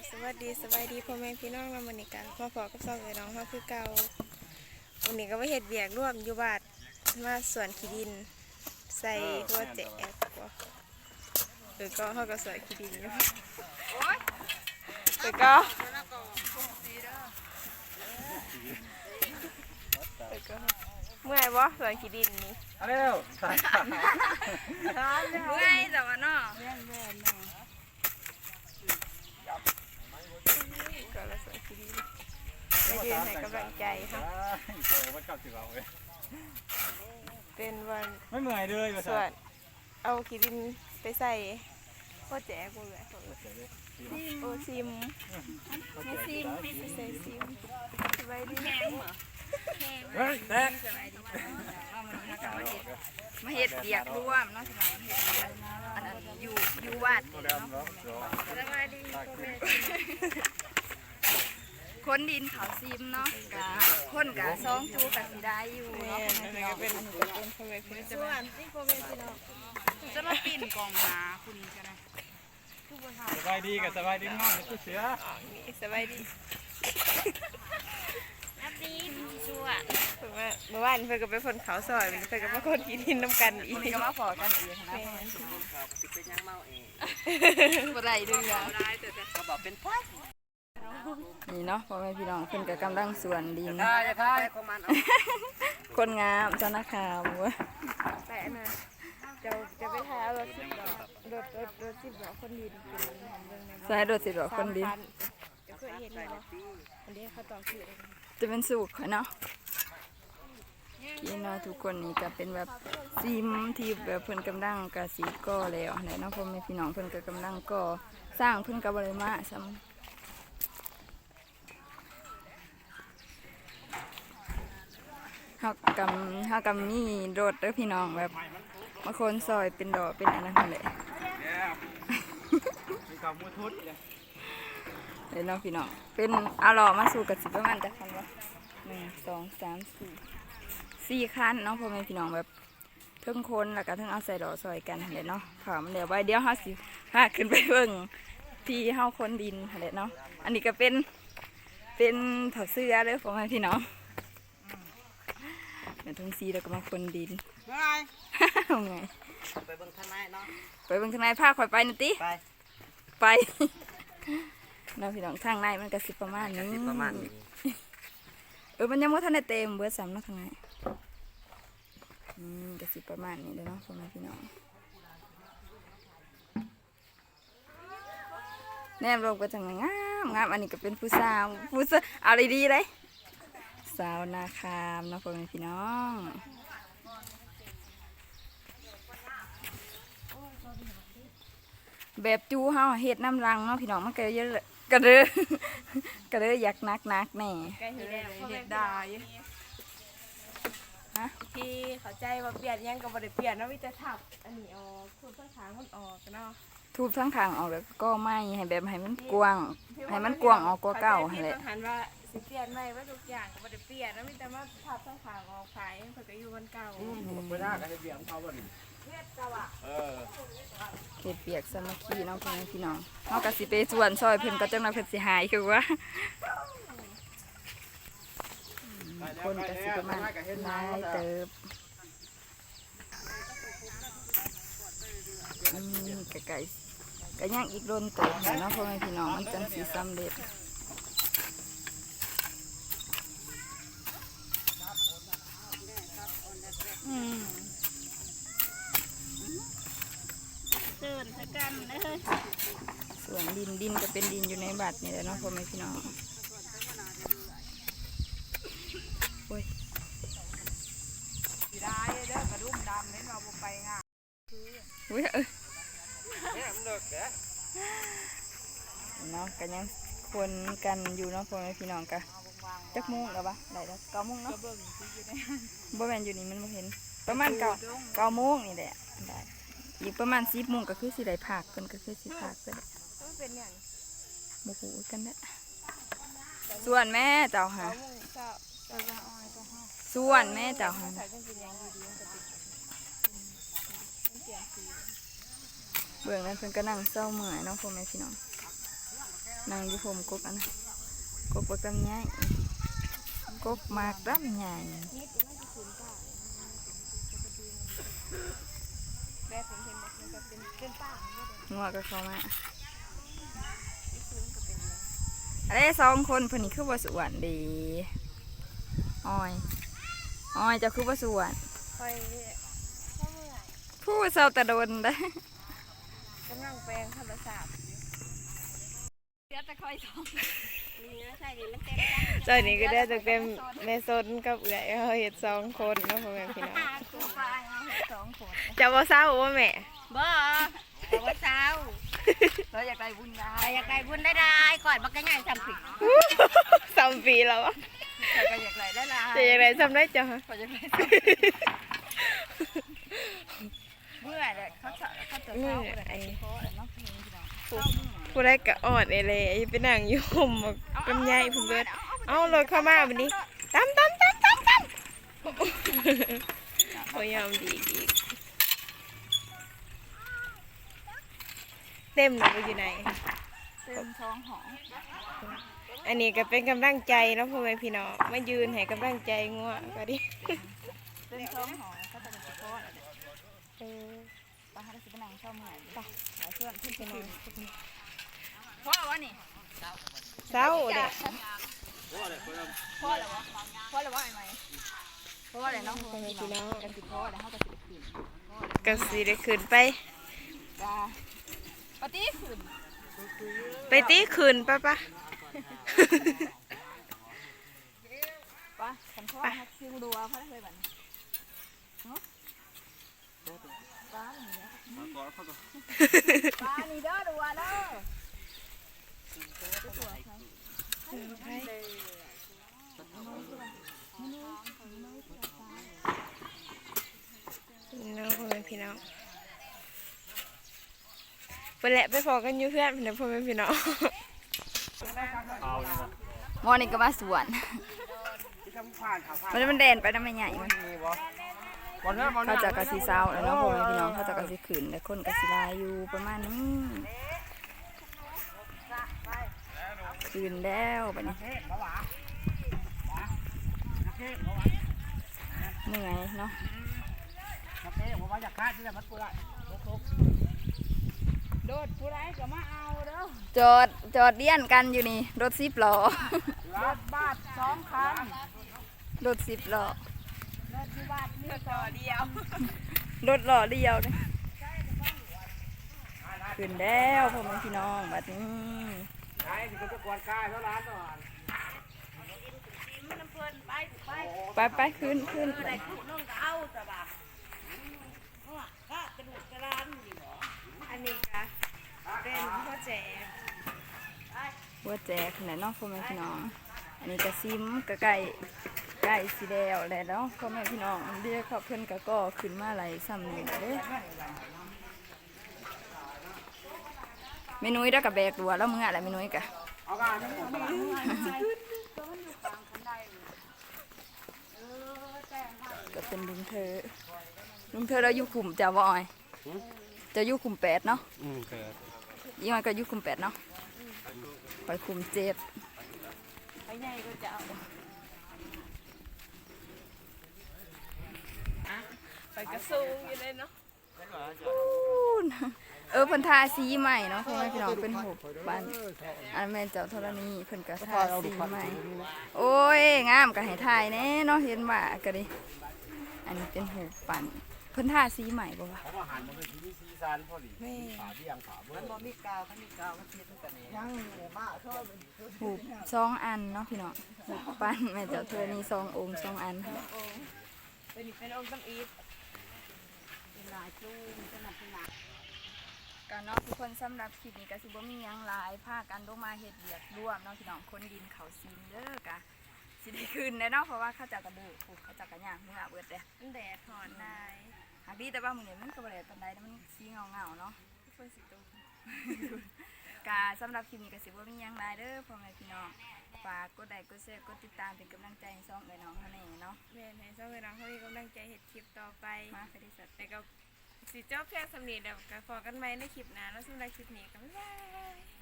บสวัสดีสบายดีพ่อแม่พี่น้องเราวันนี้กันมาพอกับซองเอ๋ยน้องเขาคือเก่าวันนี้ก็มาเฮ็ดเบียกร่วมอยู่บ้านมาสวนขี้ดิน ใส่หัวแจกว่าเออก็เขาก็สวนขี้ดินอยู่เออก็เออก็เมื่อยบ่สวนขี้ดินนี่เอาเร็วสายขาดเมื่อยแต่ว่าเนาะ ก็ละสวนขี้ดินไม่ยืนให้กำลังใจครับโอ้วัดเก้าสิบเอาเว้ยเป็นวันไม่เมื่อยเลยว่าส่วนเอาขี้ดินไปใส่พ่อแจกกูเลยโอซิมไม่ซิมไม่ใส่ซิมสบายดีนะเฮ้ยแตกมาเฮ็ดเบียกร่วมเนาะสำหรับเฮ็ดเบียกอันนั้นอยู่อยู่วัดโดนแล้วสบายดีพ่อแม่ คนดินเขาซิมเนาะกะคนกะซองจูกะสิได้อยู่เนาะนั่นก็เป็นเป็นพ่อแม่พี่น้องส่วนที่พ่อแม่พี่น้องจะมาปิ่นกองมาคุณกันนะสบายดีกับสบายดีมากเลยเสือสบายดีอับดีชัวเพิ่นว่าเมื่อวานเพิ่นก็ไปคนเขาซอยเพิ่นก็มาคนขี้ดินน้ำกันอีกก็มาพอกันอีกนะบ่ได้เดือนี่ เนาะพ่อแม่พี่น้องเพิ่นก็กำลังสวนดิน ได้จะได้คนงามเจ้านาคามเว้ยแต่อันน่ะจะจะไปถ่ายเอารถสิบล้อรถรถรถสิบล้อคนดินเป็นเรื่องในสายโดดสิดอกคนดิน จะเคยเห็นไหมว่าอันนี้เขาต่อคิวเองจะเป็นสูตรข่อยเนาะพี่น้องทุกคนนี่ก็เป็นแบบซิมที่แบบเพิ่นกำลังกะสีก่อแล้วแหละเนาะพ่อแม่พี่น้องเพิ่นก็กำลังก่อสร้างเพิ่นก็บ่ได้มาซ้ำ เฮากำเฮากำมีรถเด้อพี่น้องแบบมาคนซอยเป็นดอกเป็นอันนั้นนั่นแหละมีกับมูทุดเลยเดี๋ยวน้องพี่น้องเป็นเอาหล่อมาสู่กับสิประมาณจะคันวะหนึ่งสองสามสี่สี่คันเนาะพ่อแม่พี่น้องแบบเทั้งคนแล้วก็เทั้งเอาใส่ดอกซอยกันหั่นแหละเนาะค่ะมันเดี๋ยวไว้เดี๋ยวเฮาสิพาขึ้นไปเบิ่งที่เฮาคนดินหั่นแหละเนาะอันนี้ก็เป็นเป็นถอดเสื้อเลยพ่อแม่พี่น้อง เดี๋ยวทั้งซีแล้วก็มาคนดินไปเอาไง ไปเบิ่งข้างในเนาะ ไปเบิ่งข้างในพาข่อยไปหน่อยติ ไปไปเนาะพี่น้องทางในมันก็สิประมาณนี้ประมาณนี้เออมันยังไม่ทันได้เต็มเบิดสามเนาะทางไหนอืมก็สิประมาณนี้เลยเนาะพ่อแม่พี่น้องแนมลงก็จังงามงามอันนี้ก็เป็นผู้สาวผู้สาวเอาดีๆเลย สาวนาคามเนาะพ่อแม่พี่น้องแบบจูเฮาเฮ็ดน้ำรังเนาะพี่น้องมันก็เยอะก็เด้อก็เด้ออยากนักนักๆแหน่ใกล้เห็นแล้วพ่อแม่เฮ็ดพี่ได้น้องฮะที่เข้าใจว่าเปลี่ยนยังก็บ่ได้เปลี่ยนเนาะมีแต่ทับอันนี้ออกทุบต้นขางมันออกเนาะทูบทั้งข้างออกแล้วก็ไม่ให้แบบให้มันกว้างให้มันกว้างออกกว่าเก่าหั่นแหละต้องหันว่าสิ เปลี่ยนไหมว่าทุกอย่างก็บ่ได้เปลี่ยนแล้วมีแต่ว่าทับต้นขางออกไปเพิ่นก็อยู่กันเก่าไม่ได้กันเบียงเขาบ่นี่เออเฮ็ดเปียกสามัคคีเนาะพ่อแม่พี่น้องเฮาก็สิไปส่วนซอยเพิ่นก็จังว่าเพิ่นสิหายคือว่าคนก็สิประมาณหลายเติบอืมไก่ๆก็ยังอีกโดนเติบอยู่เนาะพ่อแม่พี่น้องมันจังสิสำเร็จ เดินซะ กันเด้อส่วนดินดินก็เป็นดินอยู่ในบัตรนี่แหละเนาะพ่อแม่พี่น้องโอ้ยสิได้เด้อกระดุมดำเห็นว่าบ่ไปงานอุ้ยเอ้ยเนี่ยมันเลิกเด้อเนาะกันยังคนกันอยู่เนาะพ่อแม่พี่น้องกะจักโมงแล้วปะได้แล้วเก้าโมงเนาะบ่แมนอยู่นี่มันบ่เห็น ประมาณเก้าเก้าโมงนี่แหละได้ อีกประมาณสิบโมงก็คือสิได้พักเพิ่นก็คือสิพักเพิ่นมันเป็นหยังบ่ฮู้กันเด้อส่วนแม่เจ้าหาเอามุ่ะส่วนแม่เจ้าหาใส่เป็นหยังดีๆมันก็ติดมันเบื้องนั้นเพิ่นก็นั่งเศร้าเหมื่อยเนาะพ่อแม่พี่น้องนั่งอยู่ผมกกอันนะกกบักลำไยกกหมากลำไย แบบเห็นๆแบบมันก็เป็นเป็นป่างัวก็เข้ามาอะไรสองคนเพิ่นนี่คือบ่สวนดีอ้อยอ้อยเจะคือบ่สวนค่อยเข้าเมื่อยผู้เศร้าแต่โดนได้กำลังแปลงธรรมศาสตร์เดี๋ยวจะคอยสองนี่นะใส่นี่มันเต็มเจ้านี่ก็ได้จากเต็มแม่ซนกับเอื้อยเขาเฮ็ดสองคนเนาะพ่อแม่พี่น้องตัวปลา สองคนจะบ่เศร้าบ่แม่ บ่แต่ว่าเช้าเราอยากได้บุญได้ใครอยากได้บุญได้ได้ก่อนบักง่ายๆจำผิดสามปีแล้วอะแต่ก็อยากได้ได้ละจะอยากได้ซ้ำได้จ้ะก็อยากได้เมื่อเลยเขาเจาะเขาตัวมือเช้าเลยไอ้เพราะอะไรเนาะเพลงพี่น้องผู้ได้กะอ่อนเอเลยไปนั่งอยู่ห่มบักลำไยพุ่นเบิดเอารถเข้ามาบัดนี้ตามตามตามตามตาม พยายามดีอีก เต็มเลยอยู่ไหน เต็มท้องหองอันนี้ก็เป็นกำลังใจเนาะพ่อแม่พี่น้องมายืนให้กำลังใจงัวก็ดิเต็มท้องหองเขาจะเป็นเพราะอะไรเออปลาเขาจะเป็นนางชอบเมื่อยปลาหลายเพื่อนขึ้นไปนอนพ่อวะนี่เศร้าเด็กพ่ออะไรวะพ่ออะไรวะไอ้ไหม พ่ออะไรเนาะพ่อแม่พี่น้องกันสิพ่ออะไรเขาจะสิขึ้นก็สิได้ขึ้นไปปลาปฏิขึ้นไปตีขึ้นปะปะปลาฉันพ่อฮักซิวดัวพ่อได้เลยบัดนี้เนาะปลาหนีเด้อปลาหนีเด้อดัวเด้อ น้องพ่อแม่พี่น้องไปแหละไปพอกันอยู่เพื่อนนะพ่อแม่พี่น้องเอเนะมอนี่ก็มาสวนมันมันแดนไปน้ำไม่ใหญ่มันมีบ่บอลเขาจากกะสีเศร้าแล้วเนาะพ่อแม่พี่น้องเขาจากกะสีขืนแต่คนกะสีลายอยู่ประมาณนี้คืนแล้วบัดนี้เฮ้ยบ่หวาเฮ้ยบ่หวาเหนื่อยเนาะ เฮ้ผมว่าอยากคาที่จะมัดกูละลุกโดดผู้ร้ายก็มาเอาเด้อจอดจอดเดียนกันอยู่นี่ รถสิบล้อ รถบาทสองคันรถสิบล้อ รถที่บาทนี่ต่อเดียว รถหล้อเดียวเลยขึ้นแล้วพ่อแม่พี่น้องบัดนี้ๆใช่ที่จะกวนกายแล้วร้านก่อนไปไปขึ้นขึ้นไปน้องก็เอาตบาอันนี้ค่ะเป็นพ่อ แจกหัวแจกไหนเน้องพ่อแม่พี่น้อง อันนี้กระซิมกระไก่ไก่สีแดวแล้วเนาะพ่อแม่พี่น้องเรียกเขาเพื่อนกะก็ขึ้นมาไหลซ้ำนี่เด้เมนุ้ยได้กับแบกดัวแล้วมึงอะไรเมนุ้ยกะเอาการนี่ผมก็เป็นลุงเธอลุงเธอเราอยู่ขุมจะวอยจะอยู่ขุมแปดเนาะอืมเกิด ยี่มันก็อยู่ขุมแปดเนาะไปขุมเจ็ดไปใหญ่ก็จะเอาไปกระซูงอยู่เลยเนาะอู้นเออเพิ่นทาสีใหม่เนาะพ่อแม่พี่น้องเป็นหกบ้านอันแม่นเจ้าธรณีเพิ่นก็ทาสีใหม่ โอ้ยงามก็ให้ทายแน่เนาะเห็นว่าก็ดิอันนี้เป็นหูปั่น เพิ่นทาสีใหม่บ่วะเขาอาหารมันเป็นที่ซีซานพอดีขาเบี้ยงขาเบิ้มันบ่มีกาวมันมีกาวมันเทียบกันนี่ยังมาชอบหูสองอันเนาะพี่น้องหูปั่นแม่เจ้าเธอนี่สององค์สองอันเป็นเป็นองค์ตั้มอีทก็เนาะทุกคนสำหรับคลิปนี้ก็สิบ่มีหยังหลายพากันลงมาเฮ็ดเบียกร่วมเนาะพี่น้องคนดินเขาซีนเด้อกะ สิได้คืนแน่เนาะเพราะว่าเขาเจะกระดูกผูกเขาเจะกระย่างเมื่อเบิดเด้มันแดดถอนนายหากดีแต่ว่ามื้อนี้มันก็บ่ได้ปานใดนะมันสีเงาๆเนาะทุกคนสิตุ้มกาสำหรับคลิปนี้ก็สิบ่มีหยังหลายเด้อพ่อแม่พี่น้องฝากกดไลค์กดแชร์กดติดตามเป็นกำลังใจให้ช่องเอ้ยน้องเท่านี้เนาะแม่ในเจ้าเวลาเขามีกำลังใจเห็ดคลิปต่อไปมาคดิสัตว์แต่ก็สิเจ้าแพร่สำเนียงเดี๋ยวก็พอกันไหมในคลิปหน้าแล้วสำหรับคลิปนี้ก็บ๊ายบาย